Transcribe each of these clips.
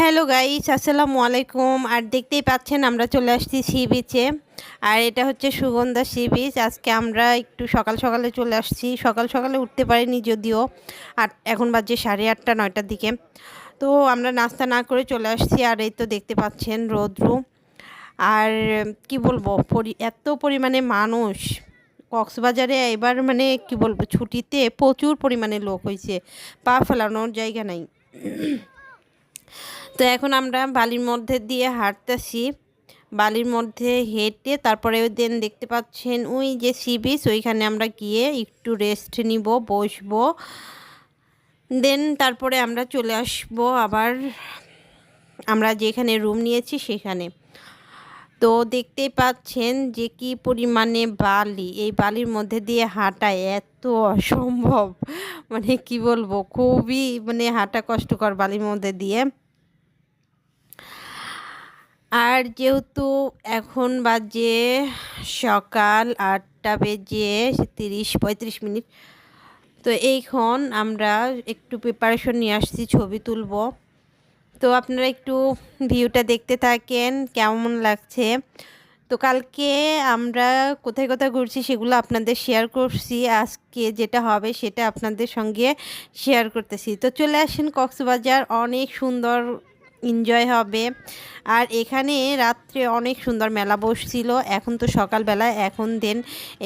Hello guys, আসসালামু আলাইকুম। আর দেখতেই পাচ্ছেন, আমরা চলে আসছি সি বিচে আর এটা হচ্ছে সুগন্ধা সি বিচ আজকে আমরা একটু সকাল সকালে চলে আসছি। সকাল সকালে উঠতে পারিনি যদিও। আট এখন বাজে সাড়ে আটটা, নয়টার দিকে। তো আমরা নাস্তা না করে চলে আসছি। আর এই তো দেখতে পাচ্ছেন রৌদ্রু। আর কি বলব এত পরিমাণে মানুষ। কক্সবাজারে এবার মানে কি বলব, ছুটিতে প্রচুর পরিমাণে লোক হয়েছে পা ফেলানোর জায়গা নাই। তো এখন আমরা বালির মধ্যে দিয়ে হাঁটতেছি। বালির মধ্যে হেঁটে তারপরে দেন দেখতে পাচ্ছেন ওই যে সি বিচ, ওইখানে আমরা গিয়ে একটু রেস্ট নিব, বসবো। দেন তারপরে আমরা চলে আসব আবার, আমরা যেখানে রুম নিয়েছি সেখানে। তো দেখতেই পাচ্ছেন যে কি পরিমাণে বালি, এই বালির মধ্যে দিয়ে হাঁটা এত অসম্ভব। মানে কি বলব, খুবই মানে হাঁটা কষ্টকর বালির মধ্যে দিয়ে। আর যেহেতু এখন বাজে সকাল আটটা বেজে তিরিশ, পঁয়ত্রিশ মিনিট, তো এইখন আমরা একটু প্রিপারেশন নিয়ে আসছি, ছবি তুলব। তো আপনারা একটু ভিউটা দেখতে থাকেন, কেমন লাগছে? তো কালকে আমরা কোথায় কোথায় ঘুরছি সেগুলো আপনাদের শেয়ার করছি, আজকে যেটা হবে সেটা আপনাদের সঙ্গে শেয়ার করতেছি। তো চলে আসেন কক্সবাজার, অনেক সুন্দর এনজয় হবে। আর এখানে রাত্রে অনেক সুন্দর মেলা বসছিল। এখন তো সকালবেলা, এখন দেন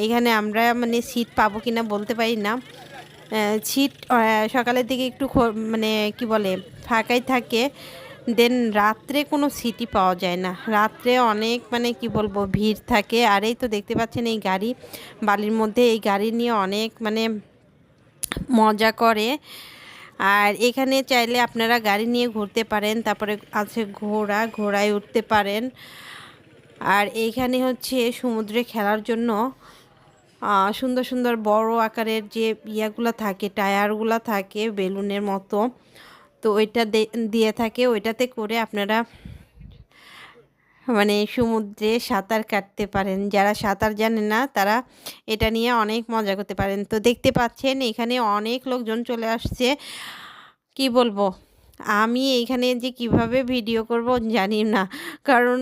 এইখানে আমরা মানে সিট পাবো কিনা বলতে পারি না। সিট সকালের দিকে একটু মানে কি বলে, ফাঁকাই থাকে। দেন রাত্রে কোনো সিটি পাওয়া যায় না। রাত্রে অনেক মানে কি বলব, ভিড় থাকে। আর এই তো দেখতে পাচ্ছেন এই গাড়ি। বালির মধ্যে এই গাড়ি নিয়ে অনেক মানে মজা করে। আর এখানে চাইলে আপনারা গাড়ি নিয়ে ঘুরতে পারেন, তারপরে আছে ঘোড়া, ঘোড়ায় উঠতে পারেন। আর এইখানে হচ্ছে সমুদ্রে খেলার জন্য সুন্দর সুন্দর বড় আকারের যে ইয়াগুলো থাকে, টায়ারগুলো থাকে বেলুনের মতো, তো ওইটা দিয়ে থাকে। ওইটাতে করে আপনারা মানে সমুদ্রে সাঁতার কাটতে পারেন। যারা সাঁতার জানে না, তারা এটা নিয়ে অনেক মজা করতে পারেন। তো দেখতে পাচ্ছেন, এখানে অনেক লোকজন চলে আসছে। কি বলব? আমি এইখানে যে কীভাবে ভিডিও করব জানি না। কারণ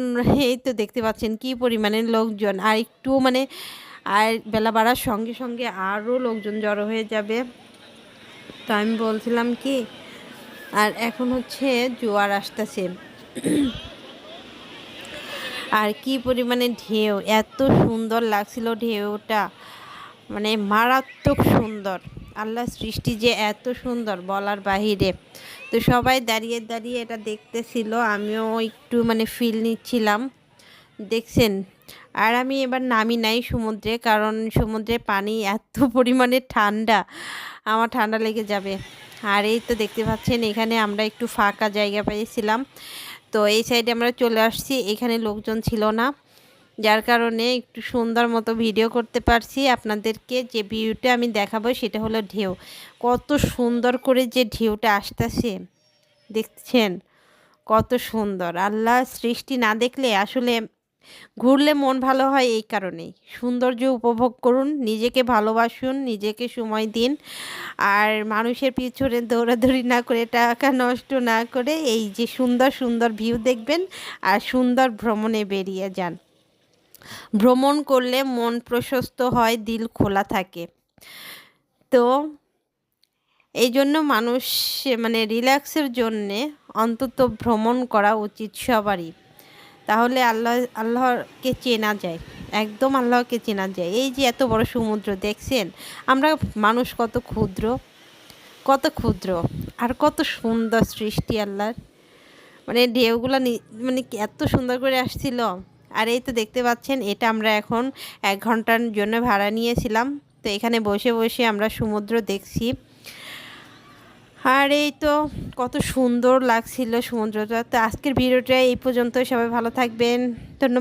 এই তো দেখতে পাচ্ছেন কি পরিমাণের লোকজন। আর একটু মানে আর বেলা বাড়ার সঙ্গে সঙ্গে আরও লোকজন জড়ো হয়ে যাবে। তো আমি বলছিলাম কি, আর এখন হচ্ছে জোয়ার আসতেছে। আর কি পরিমাণে ঢেউ, এত সুন্দর লাগছিল ঢেউটা। মানে মারাত্মক সুন্দর। আল্লাহ সৃষ্টি যে এত সুন্দর বলার বাহিরে। তো সবাই দাঁড়িয়ে দাঁড়িয়ে এটা দেখতেছিল, আমিও একটু মানে ফিল নিচ্ছিলাম। দেখছেন? আর আমি এবার নামি নাই সমুদ্রে, কারণ সমুদ্রে পানি এত পরিমাণে ঠান্ডা, আমার ঠান্ডা লেগে যাবে। আর এই তো দেখতে পাচ্ছেন, এখানে আমরা একটু ফাঁকা জায়গা পেয়েছিলাম। তো এই সাইডে আমরা চলে আসছি। এখানে লোকজন ছিল না। যার কারণে একটু সুন্দর মতো ভিডিও করতে পারছি। আপনাদেরকে যে ভিউটা আমি দেখাবো সেটা হলো ঢেউ। কত সুন্দর করে যে ঢেউটা আসতেছে, দেখছেন? কত সুন্দর। আল্লাহ সৃষ্টি না দেখলে আসলে ঘুরলে মন ভালো হয় এই কারণেই। সৌন্দর্য উপভোগ করুন, নিজেকে ভালোবাসুন, নিজেকে সময় দিন, আর মানুষের পিছনে দৌড়াদৌড়ি না করে, টাকা নষ্ট না করে এই যে সুন্দর সুন্দর ভিউ দেখবেন আর সুন্দর ভ্রমণে বেরিয়ে যান। ভ্রমণ করলে মন প্রশস্ত হয়, দিল খোলা থাকে। তো এই জন্য মানুষ মানে রিল্যাক্সের জন্যে অন্তত ভ্রমণ করা উচিত সবারই। তাহলে আল্লাহ, আল্লাহকে চেনা যায়। একদম আল্লাহকে চেনা যায়। এই যে এত বড় সমুদ্র, দেখছেন? আমরা মানুষ কত ক্ষুদ্র কত ক্ষুদ্র, আর কত সুন্দর সৃষ্টি আল্লাহর। মানে ঢেউগুলো মানে এত সুন্দর করে আসছিল। আর এই তো দেখতে পাচ্ছেন, এটা আমরা এখন এক ঘণ্টার জন্য ভাড়া নিয়েছিলাম। তো এখানে বসে বসে আমরা সমুদ্র দেখছি। আর এই তো কত সুন্দর লাগছিল সমুদ্রটা। তো আজকের ভিডিওটা এই পর্যন্ত সবাই ভালো থাকবেন। ধন্যবাদ।